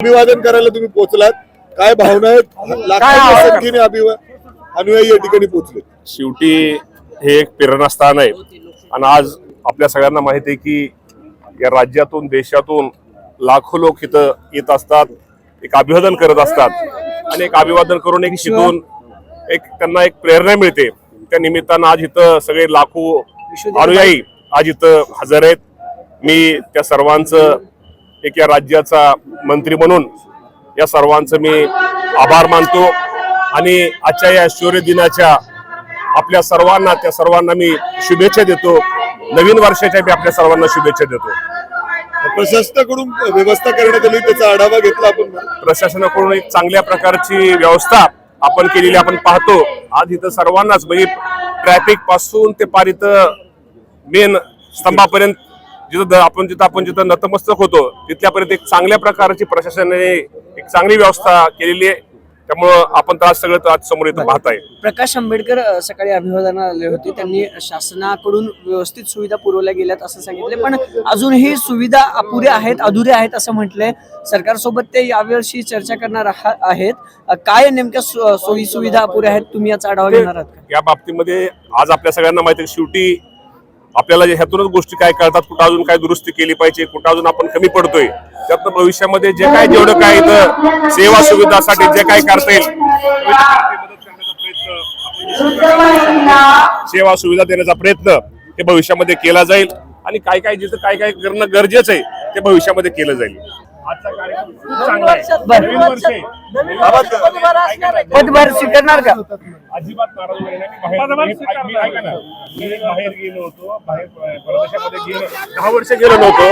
अभिवादन करायला तुम्ही पोहोचलात काय भावना आहेत? लाखांच्या संख्येने अभिवा अनुयायी या ठिकाणी पोहोचले शेवटी हे एक प्रेरणास्थान आहे. आणि आज आपल्या सगळ्यांना माहिती आहे की या राज्यातून देशातून लाखो लोक इथं येत असतात एक अभिवादन करत असतात. आणि एक अभिवादन करून एक तिथून एक त्यांना एक प्रेरणा मिळते. त्या निमित्तानं आज इथं सगळे लाखो अनुयायी आज इथं हजर आहेत. मी त्या सर्वांचं एक या राज्याचा मंत्री म्हणून या सर्वांचं मी आभार मानतो. आणि आजच्या या शौर्य दिनाच्या आपल्या सर्वांना त्या सर्वांना मी शुभेच्छा देतो. नवीन वर्षाच्या मी आपल्या सर्वांना शुभेच्छा देतो. प्रशासनाकडून व्यवस्था करण्यात आली त्याचा आढावा घेतला आपण. प्रशासनाकडून एक चांगल्या प्रकारची व्यवस्था आपण केलेली आपण पाहतो. आज इथं सर्वांनाच म्हणजे ट्रॅफिकपासून ते पार इथं मेन स्तंभापर्यंत जिथं आपण जिथं आपण जिथं नतमस्तक होतो तिथल्यापर्यंत एक चांगल्या प्रकारची प्रशासनाने एक चांगली व्यवस्था केलेली आहे. त्यामुळं आपण तर आज सगळं आज समोर इथं पाहत आहे प्रकाश आंबेडकर सकाळी अभिवादनाला आले होते. त्यांनी शासनाकडून व्यवस्थित सुविधा पुरवल्या गेल्यात असं सांगितले पण अजूनही सुविधा अपुऱ्या आहेत अधुऱ्या आहेत असं म्हटलंय. सरकारसोबत ते यावर्षी चर्चा करणार आहा- आहेत. काय नेमक्या सो- सोयी सुविधा अपुऱ्या आहेत? तुम्ही याचा आढावा घेणार आहात का? या बाबतीमध्ये आज आपल्या सगळ्यांना माहिती शेवटी आपल्याला ह्यातूनच गोष्टी काय कळतात कुठं अजून काय दुरुस्ती केली पाहिजे कुठं अजून आपण कमी पडतोय त्यातनं भविष्यामध्ये जे काय जेवढं काय इथं सेवा सुविधासाठी जे काय करता येईल. सेवा सुविधा देण्याचा प्रयत्न हे भविष्यामध्ये केला जाईल आणि काय काय जिथं काय काय करणं गरजेचं आहे ते भविष्यामध्ये केलं जाईल. आजचा कार्यक्रम खूप चांगला आहे. नवीन वर्ष. आहे. पदभार स्वीकारणार का? अजिबात नाराज वगैरे नाही. मी बाहेर- मी- मी- ऐका ना. मी बाहेर गेलो होतो. बाहेर अं, परदेशामध्ये गेलो. दहा वर्ष गेलो नव्हतो.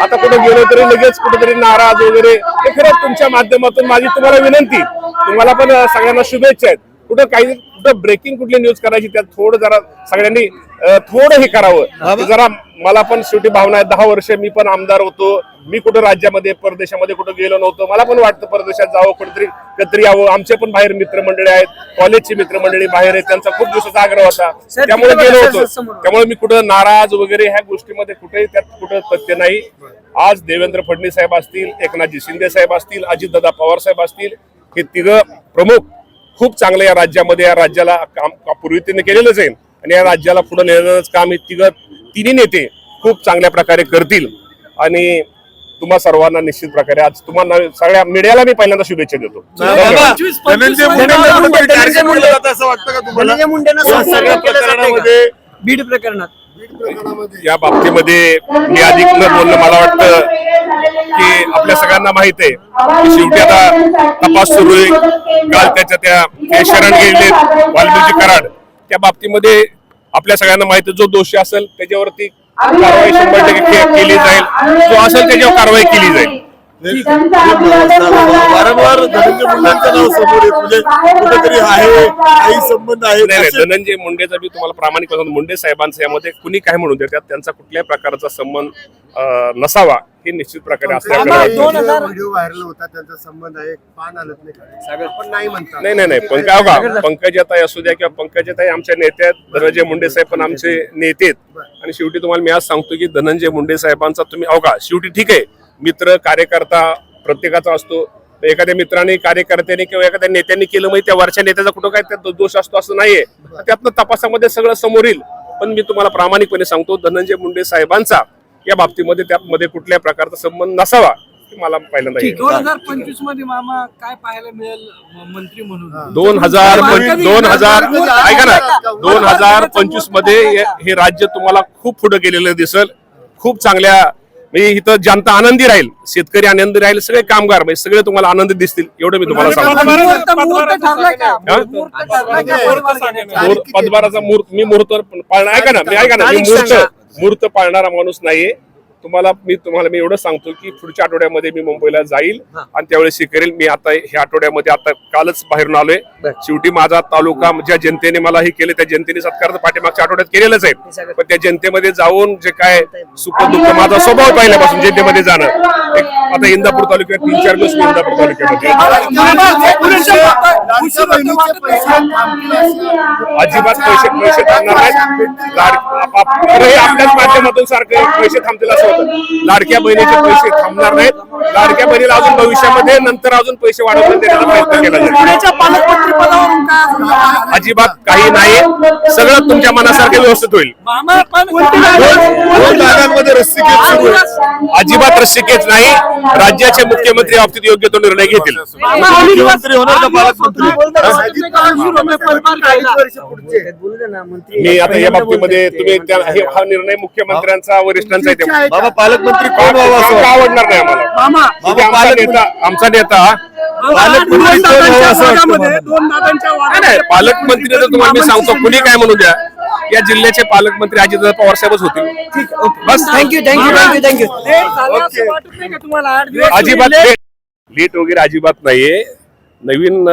आता कुठे गेलो तरी लगेच कुठेतरी नाराज वगैरे. हे खरंच तुमच्या माध्यमातून माझी तुम्हाला विनंती. तुम्हाला पण अं, सगळ्यांना शुभेच्छा आहेत. कुठं काही कुठं ब्रेकिंग कुठली न्यूज करायची त्यात थोडं जरा सगळ्यांनी अं, थोडं हे करावं. जरा मला पण शेवटी भावना आहे. दहा वर्ष मी पण आमदार होतो. मी कुठं राज्यामध्ये परदेशामध्ये कुठं गेलो नव्हतो. मला पण वाटतं परदेशात जावं कुठेतरी कधीतरी यावं. आमचे पण बाहेर मित्रमंडळी आहेत. कॉलेजची मित्रमंडळी बाहेर आहेत. त्यांचा खूप दिवसाचा आग्रह होता. त्यामुळे गेलो होतो. त्यामुळे मी कुठं नाराज वगैरे ह्या गोष्टीमध्ये कुठेही त्यात कुठं तथ्य नाही. आज देवेंद्र फडणवीस साहेब असतील एकनाथजी शिंदे साहेब असतील अजितदादा पवार साहेब असतील हे तिघं प्रमुख खूप चांगलं या राज्यामध्ये या राज्याला काम पूर्वीतीने केलेलंच आहे. आणि या राज्याला पुढे नेण्याचं काम हे तिघं तिन्ही नेते खूप चांगल्या प्रकारे करतील. आणि तुम्हा सर्वांना निश्चित प्रकारे आज तुम्हाला सगळ्या मीडियाला मी पहिल्यांदा शुभेच्छा देतो? प्रकरणामध्ये बीड प्रकरणात. या बाबतीमध्ये मी अधिक न बोलणं मला वाटतं की आपल्या सगळ्यांना माहीत आहे की शेवटी आता तपास सुरू आहे. काल त्याच्या त्या शरण गेले वाल्मिकी कराड. त्या बाबतीमध्ये आपल्या सगळ्यांना माहिती जो दोषी असेल त्याच्यावरती कारवाई शंभर टक्के केली जाईल. जो असेल त्याच्यावर कारवाई केली जाईल. वारंवार धनंजय मुंडेंचं नाव समोर येत म्हणजे कुठेतरी आहे काही संबंध नाही नाही. आहे धनंजय मुंडेचा मी तुम्हाला प्रामाणिक मुंडे साहेबांचा यामध्ये कुणी काय म्हणून देतात त्यांचा कुठल्याही प्रकारचा संबंध नसावा हे निश्चित प्रकारे. व्हिडिओ व्हायरल होता त्यांचा संबंध आहे पान आलत नाही पण नाही म्हणतात नाही नाही नाही. पंकज का पंकजाताई असू द्या किंवा पंकजाताई आमच्या नेते आहेत धनंजय मुंडे साहेब पण आमचे नेते आहेत. आणि शेवटी तुम्हाला मी आज सांगतो की धनंजय मुंडे साहेबांचा तुम्ही अवघा शेवटी ठीक आहे. मित्र कार्यकर्ता प्रत्येकाचा असतो. एखाद्या मित्राने कार्यकर्त्याने किंवा एखाद्या नेत्यांनी केलं म्हणजे त्या वरच्या नेत्याचा कुठं काय त्यात दोष असतो असं नाहीये. त्यातनं तपासामध्ये सगळं समोर येईल. पण मी तुम्हाला प्रामाणिकपणे सांगतो धनंजय मुंडे साहेबांचा या बाबतीमध्ये त्यामध्ये कुठल्या प्रकारचा संबंध नसावा हे मला पहिल्यांदा दोन हजार पंचवीसमध्ये मामा काय पाहायला मिळेल म- मंत्री म्हणून? दोन हजार दोन हजार ऐका ना दोन हजार पंचवीसमध्ये हे राज्य तुम्हाला खूप पुढे गेलेलं दिसल. खूप चांगल्या म्हणजे इथं जनता आनंदी राहील शेतकरी आनंदी राहील सगळे कामगार म्हणजे सगळे तुम्हाला आनंदी दिसतील एवढं मी तुम्हाला सांगतो. पदभाराचा मुहूर्त मी मुहूर्त पाळणार ऐका ना मी ऐका ना मी मुहूर्त. मुहूर्त पाळणारा माणूस नाहीये. तुम्हाला मी तुम्हाला मी एवढं सांगतो की पुढच्या आठवड्यामध्ये मी मुंबईला जाईल आणि त्यावेळेस हे करेल मी आता ह्या आठवड्यामध्ये आता कालच बाहेरून आलोय. शेवटी माझा तालुका ज्या जनतेने मला हे केलं त्या जनतेने सत्कार पाठीमागच्या आठवड्यात केलेलंच आहे. पण त्या जनतेमध्ये जाऊन जे काय सुख दुःख माझा स्वभाव पहिल्यापासून जनतेमध्ये जाणं. आता इंदापूर तालुक्यात तीन चार दिवस इंदापूर तालुक्यामध्ये. अजिबात पैसे पैसे थांबणार नाहीत. आपल्याच माध्यमातून सारखं पैसे थांबतील असं होतं. लाडक्या बहिणीचे पैसे थांबणार नाहीत. लाडक्या बहिणीला अजून भविष्यामध्ये नंतर अजून पैसे वाढवण्यात देण्याचा प्रयत्न केला जाईल. अजिबात काही नाही सगळं तुमच्या मनासारखं व्यवस्थित होईल. मामा पण दोन जागांमध्ये रस्सीखेच सुरू आहे. अजिबात रस्सिकेच नाही. राज्याचे मुख्यमंत्री बाबतीत योग्य तो निर्णय घेतील. मुख्यमंत्री होणार बोलू दे ना मंत्री मी आता या बाबतीमध्ये तुम्ही त्या- हे- हा निर्णय मुख्यमंत्र्यांचा वरिष्ठांचा आहे बाबा पालकमंत्री कोण व्हावं असं का वाटतं? आवडणार नाही आम्हाला. आमचा नेता आमचा नेता पालकमंत्री कोण व्हावं असं वाटतं मला? दोन दादांच्या नाही नाही पालकमंत्री तर तुम्हाला मी सांगतो कुणी काय म्हणू द्या? या जिल्ह्याचे पालकमंत्री अजित पवार साहेबच होतील. बस. Thank you thank you thank you thank you तुम्हाला? आठ दिवस अजिबात लेट वगैरे अजिबात नाहीये. नवीन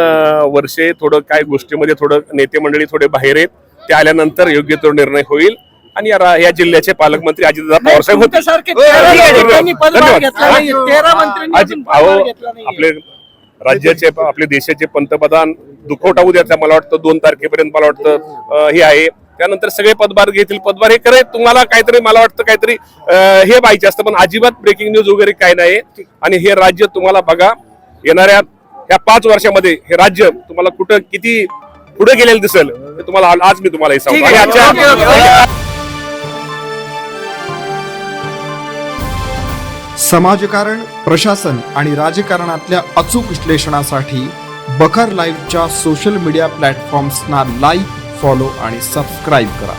वर्षे थोडं काय गोष्टीमध्ये थोडं नेते मंडळी थोडे बाहेर आहेत ते आल्यानंतर योग्य तो निर्णय होईल. आणि या जिल्ह्याचे पालकमंत्री अजित पवार साहेब होतील तुमच्यासारखे हो, घेतला नाही आपले राज्याचे आपले देशाचे पंतप्रधान दुखवटा उद्याचा मला वाटतं दोन तारखेपर्यंत मला वाटतं हे आहे. त्यानंतर सगळे पदभार घेतील. पदभार हे करे तुम्हाला काहीतरी मला वाटतं काहीतरी हे पाहिजे असतं पण अजिबात ब्रेकिंग न्यूज वगैरे काय नाही. आणि हे राज्य तुम्हाला बघा येणाऱ्या ह्या पाच वर्षामध्ये हे राज्य तुम्हाला कुठं किती पुढे गेलेलं दिसेल हे तुम्हाला आज मी तुम्हाला हे सांगतो. आणि आजच्या समाजकारण प्रशासन आणि राजकारणातल्या अचूक विश्लेषणासाठी बखर लाईव्हच्या सोशल मीडिया प्लॅटफॉर्म्सना लाईक फॉलो आणि सबस्क्राईब करा.